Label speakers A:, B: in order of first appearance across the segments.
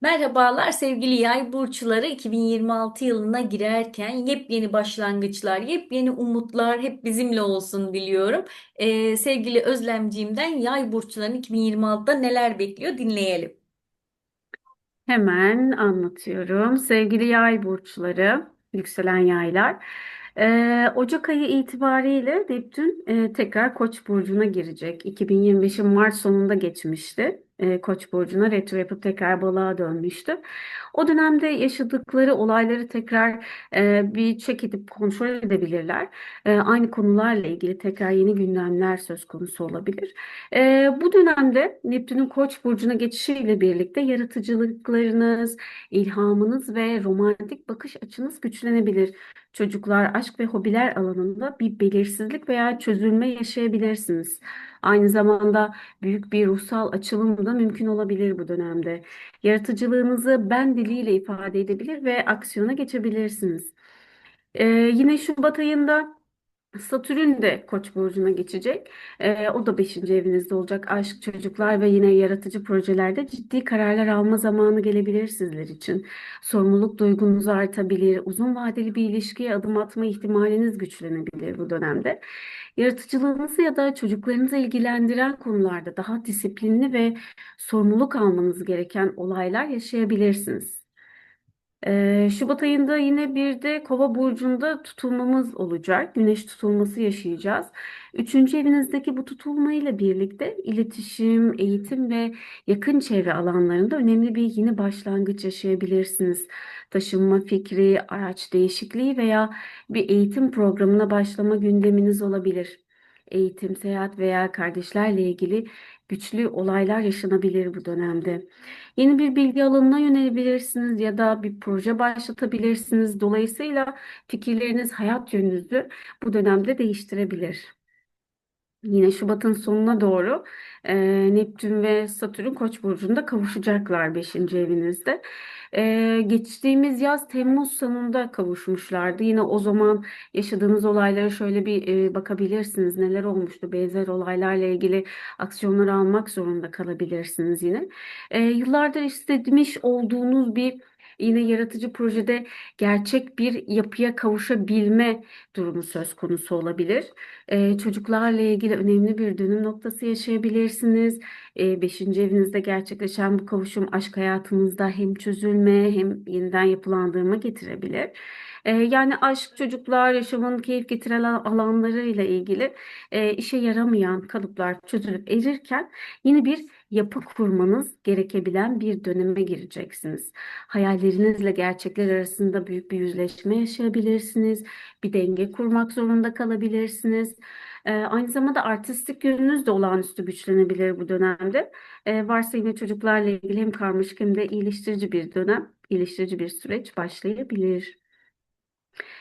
A: Merhabalar sevgili yay burçları 2026 yılına girerken yepyeni başlangıçlar, yepyeni umutlar hep bizimle olsun diliyorum. Ee, sevgili Özlemciğimden yay burçlarının 2026'da neler bekliyor dinleyelim.
B: Hemen anlatıyorum. Sevgili yay burçları, yükselen yaylar. Ee, Ocak ayı itibariyle Neptün e, tekrar Koç burcuna girecek. 2025'in Mart sonunda geçmişti. E, Koç burcuna retro yapıp tekrar balığa dönmüştü. O dönemde yaşadıkları olayları tekrar e, bir check edip kontrol edebilirler. E, aynı konularla ilgili tekrar yeni gündemler söz konusu olabilir. Ee, bu dönemde Neptün'ün Koç burcuna geçişiyle birlikte yaratıcılıklarınız, ilhamınız ve romantik bakış açınız güçlenebilir. Çocuklar, aşk ve hobiler alanında bir belirsizlik veya çözülme yaşayabilirsiniz. Aynı zamanda büyük bir ruhsal açılım da mümkün olabilir bu dönemde. Yaratıcılığınızı ben diliyle ifade edebilir ve aksiyona geçebilirsiniz. Ee, yine Şubat ayında Satürn de Koç burcuna geçecek. Ee, o da beşinci evinizde olacak. Aşk, çocuklar ve yine yaratıcı projelerde ciddi kararlar alma zamanı gelebilir sizler için. Sorumluluk duygunuz artabilir. Uzun vadeli bir ilişkiye adım atma ihtimaliniz güçlenebilir bu dönemde. Yaratıcılığınızı ya da çocuklarınızı ilgilendiren konularda daha disiplinli ve sorumluluk almanız gereken olaylar yaşayabilirsiniz. Ee, Şubat ayında yine bir de Kova burcunda tutulmamız olacak. Güneş tutulması yaşayacağız. Üçüncü evinizdeki bu tutulmayla birlikte iletişim, eğitim ve yakın çevre alanlarında önemli bir yeni başlangıç yaşayabilirsiniz. Taşınma fikri, araç değişikliği veya bir eğitim programına başlama gündeminiz olabilir. Eğitim, seyahat veya kardeşlerle ilgili güçlü olaylar yaşanabilir bu dönemde. Yeni bir bilgi alanına yönelebilirsiniz ya da bir proje başlatabilirsiniz. Dolayısıyla fikirleriniz hayat yönünüzü bu dönemde değiştirebilir. Yine Şubat'ın sonuna doğru e, Neptün ve Satürn Koç burcunda kavuşacaklar beşinci evinizde. E, geçtiğimiz yaz Temmuz sonunda kavuşmuşlardı. Yine o zaman yaşadığınız olaylara şöyle bir e, bakabilirsiniz. Neler olmuştu? Benzer olaylarla ilgili aksiyonları almak zorunda kalabilirsiniz yine. E, yıllardır istemiş olduğunuz bir Yine yaratıcı projede gerçek bir yapıya kavuşabilme durumu söz konusu olabilir. Ee, çocuklarla ilgili önemli bir dönüm noktası yaşayabilirsiniz. Ee, beşinci evinizde gerçekleşen bu kavuşum aşk hayatınızda hem çözülme hem yeniden yapılandırma getirebilir. Ee, yani aşk, çocuklar, yaşamın keyif getiren alanlarıyla ilgili e, işe yaramayan kalıplar çözülüp erirken yeni bir yapı kurmanız gerekebilen bir döneme gireceksiniz. Hayallerinizle gerçekler arasında büyük bir yüzleşme yaşayabilirsiniz. Bir denge kurmak zorunda kalabilirsiniz. Ee, aynı zamanda artistik yönünüz de olağanüstü güçlenebilir bu dönemde. Ee, varsa yine çocuklarla ilgili hem karmaşık hem de iyileştirici bir dönem, iyileştirici bir süreç başlayabilir.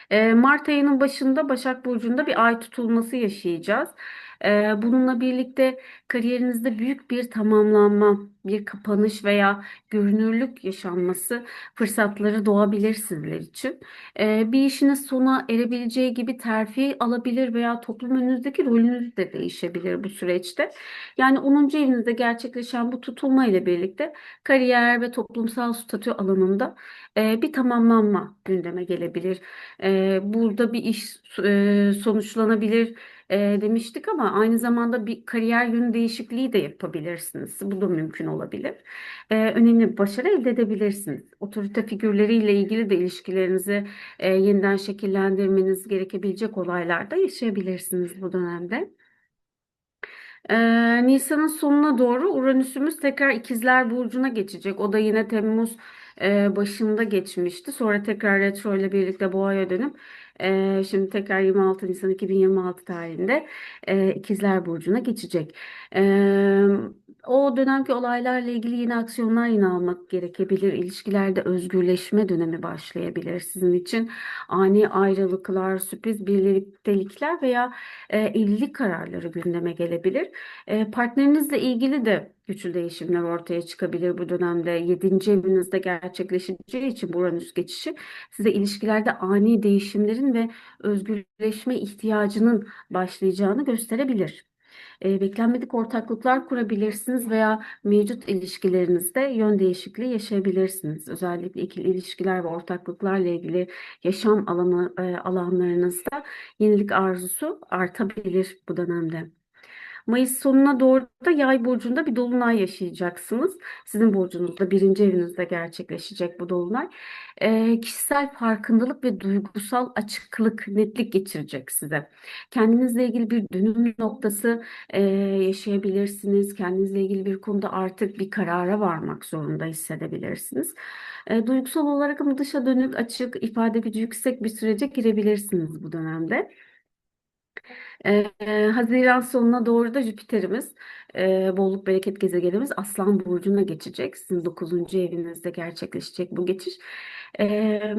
B: Ee, Mart ayının başında Başak Burcu'nda bir ay tutulması yaşayacağız. Bununla birlikte kariyerinizde büyük bir tamamlanma, bir kapanış veya görünürlük yaşanması fırsatları doğabilir sizler için. Bir işiniz sona erebileceği gibi terfi alabilir veya toplum önünüzdeki rolünüz de değişebilir bu süreçte. Yani onuncu evinizde gerçekleşen bu tutulma ile birlikte kariyer ve toplumsal statü alanında bir tamamlanma gündeme gelebilir. Burada bir iş sonuçlanabilir e, demiştik ama aynı zamanda bir kariyer yönü değişikliği de yapabilirsiniz. Bu da mümkün olabilir. E, önemli başarı elde edebilirsiniz. Otorite figürleriyle ilgili de ilişkilerinizi e, yeniden şekillendirmeniz gerekebilecek olaylarda yaşayabilirsiniz bu dönemde. Ee, Nisan'ın sonuna doğru Uranüs'ümüz tekrar İkizler Burcu'na geçecek. O da yine Temmuz e, başında geçmişti. Sonra tekrar retro ile birlikte Boğa'ya dönüp e, şimdi tekrar 26 Nisan 2026 tarihinde e, İkizler Burcu'na geçecek. E, o dönemki olaylarla ilgili yeni aksiyonlar yine almak gerekebilir. İlişkilerde özgürleşme dönemi başlayabilir sizin için. Ani ayrılıklar, sürpriz birliktelikler veya e, evlilik kararları gündeme gelebilir. E, partnerinizle ilgili de güçlü değişimler ortaya çıkabilir bu dönemde. Yedinci evinizde gerçekleşeceği için bu Uranüs geçişi size ilişkilerde ani değişimlerin ve özgürleşme ihtiyacının başlayacağını gösterebilir. E, beklenmedik ortaklıklar kurabilirsiniz veya mevcut ilişkilerinizde yön değişikliği yaşayabilirsiniz. Özellikle ikili ilişkiler ve ortaklıklarla ilgili yaşam alanı e, alanlarınızda yenilik arzusu artabilir bu dönemde. Mayıs sonuna doğru da Yay burcunda bir dolunay yaşayacaksınız. Sizin burcunuzda birinci evinizde gerçekleşecek bu dolunay. Ee, kişisel farkındalık ve duygusal açıklık, netlik getirecek size. Kendinizle ilgili bir dönüm noktası e, yaşayabilirsiniz. Kendinizle ilgili bir konuda artık bir karara varmak zorunda hissedebilirsiniz. E, duygusal olarak ama dışa dönük, açık, ifade gücü yüksek bir sürece girebilirsiniz bu dönemde. Ee, Haziran sonuna doğru da Jüpiter'imiz, e, bolluk bereket gezegenimiz Aslan Burcu'na geçecek. Sizin dokuzuncu evinizde gerçekleşecek bu geçiş. Ee,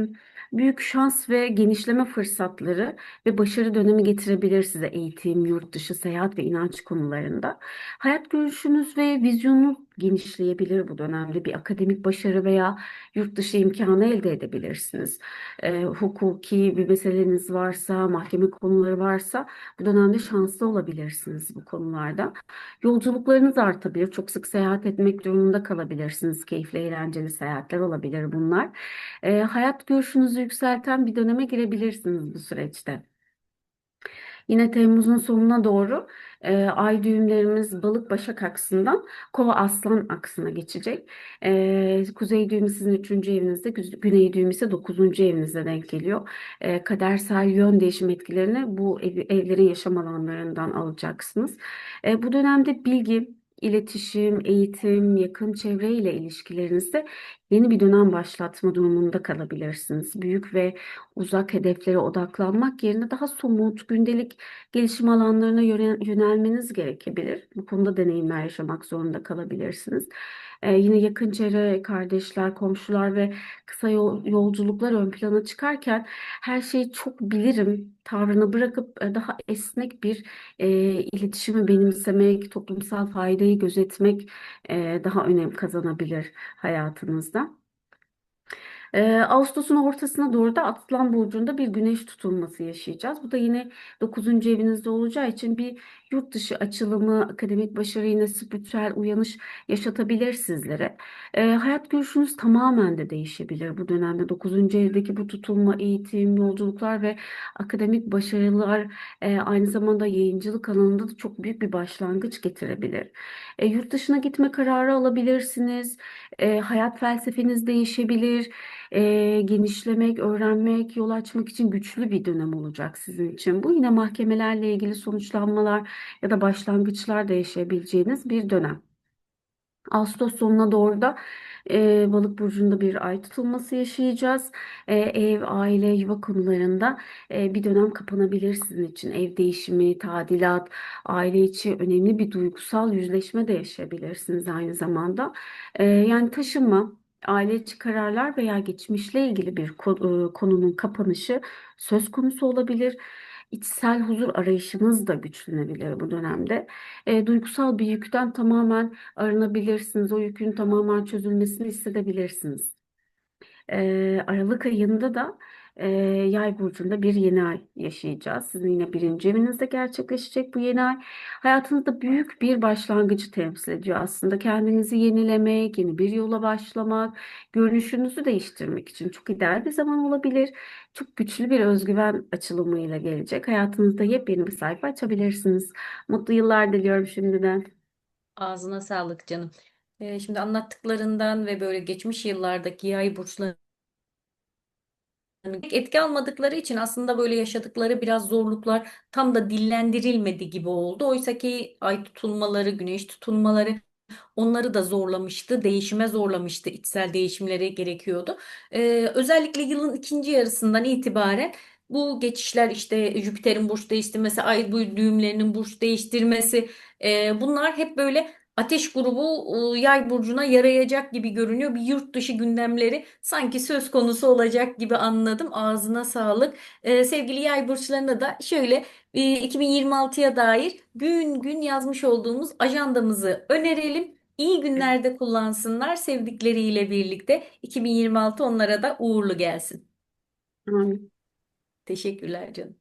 B: büyük şans ve genişleme fırsatları ve başarı dönemi getirebilir size eğitim, yurt dışı, seyahat ve inanç konularında. Hayat görüşünüz ve vizyonunuz genişleyebilir bu dönemde. Bir akademik başarı veya yurt dışı imkanı elde edebilirsiniz. Ee, hukuki bir meseleniz varsa, mahkeme konuları varsa bu dönemde şanslı olabilirsiniz bu konularda. Yolculuklarınız artabilir. Çok sık seyahat etmek durumunda kalabilirsiniz. Keyifli, eğlenceli seyahatler olabilir bunlar. Ee, hayat görüşünüzü yükselten bir döneme girebilirsiniz bu süreçte. Yine Temmuz'un sonuna doğru e, ay düğümlerimiz balık başak aksından kova aslan aksına geçecek. E, kuzey düğümü sizin 3. evinizde, gü- güney düğümü ise 9. evinizde denk geliyor. E, kadersel yön değişim etkilerini bu ev, evlerin yaşam alanlarından alacaksınız. E, bu dönemde bilgi, iletişim, eğitim, yakın çevreyle ilişkilerinizde yeni bir dönem başlatma durumunda kalabilirsiniz. Büyük ve uzak hedeflere odaklanmak yerine daha somut, gündelik gelişim alanlarına yöne- yönelmeniz gerekebilir. Bu konuda deneyimler yaşamak zorunda kalabilirsiniz. Ee, yine yakın çevre, kardeşler, komşular ve kısa yol- yolculuklar ön plana çıkarken her şeyi çok bilirim tavrını bırakıp e, daha esnek bir e, iletişimi benimsemek, toplumsal faydayı gözetmek e, daha önem kazanabilir hayatınızda. Ee, Ağustos'un ortasına doğru da Aslan Burcu'nda bir güneş tutulması yaşayacağız. Bu da yine dokuzuncu evinizde olacağı için bir yurt dışı açılımı, akademik başarı, yine spiritüel uyanış yaşatabilir sizlere. Ee, hayat görüşünüz tamamen de değişebilir bu dönemde. Dokuzuncu evdeki bu tutulma, eğitim, yolculuklar ve akademik başarılar e, aynı zamanda yayıncılık alanında da çok büyük bir başlangıç getirebilir. E, yurt dışına gitme kararı alabilirsiniz. E, hayat felsefeniz değişebilir e, genişlemek, öğrenmek, yol açmak için güçlü bir dönem olacak sizin için. Bu yine mahkemelerle ilgili sonuçlanmalar ya da başlangıçlar da yaşayabileceğiniz bir dönem. Ağustos sonuna doğru da e, Balık burcunda bir ay tutulması yaşayacağız. E, ev, aile, yuva konularında e, bir dönem kapanabilir sizin için. Ev değişimi, tadilat, aile içi önemli bir duygusal yüzleşme de yaşayabilirsiniz aynı zamanda. E, yani taşınma, aile içi kararlar veya geçmişle ilgili bir ko- e, konunun kapanışı söz konusu olabilir. İçsel huzur arayışınız da güçlenebilir bu dönemde. E, duygusal bir yükten tamamen arınabilirsiniz. O yükün tamamen çözülmesini hissedebilirsiniz. Ee, Aralık ayında da e, Yay burcunda bir yeni ay yaşayacağız. Sizin yine birinci evinizde gerçekleşecek bu yeni ay. Hayatınızda büyük bir başlangıcı temsil ediyor aslında. Kendinizi yenilemek, yeni bir yola başlamak, görünüşünüzü değiştirmek için çok ideal bir zaman olabilir. Çok güçlü bir özgüven açılımıyla gelecek. Hayatınızda yepyeni bir sayfa açabilirsiniz. Mutlu yıllar diliyorum şimdiden.
A: Ağzına sağlık canım. Ee, şimdi anlattıklarından ve böyle geçmiş yıllardaki yay burçları etki almadıkları için aslında böyle yaşadıkları biraz zorluklar tam da dillendirilmedi gibi oldu. Oysa ki ay tutulmaları, güneş tutulmaları onları da zorlamıştı, değişime zorlamıştı, içsel değişimleri gerekiyordu. Ee, özellikle yılın ikinci yarısından itibaren bu geçişler işte Jüpiter'in burç değiştirmesi, ay bu düğümlerinin burç değiştirmesi, e, bunlar hep böyle ateş grubu e, yay burcuna yarayacak gibi görünüyor. Bir yurt dışı gündemleri sanki söz konusu olacak gibi anladım. Ağzına sağlık. Ee, sevgili yay burçlarına da şöyle e, 2026'ya dair gün gün yazmış olduğumuz ajandamızı önerelim. İyi günlerde kullansınlar sevdikleriyle birlikte. 2026 onlara da uğurlu gelsin.
B: Amin.
A: Teşekkürler canım.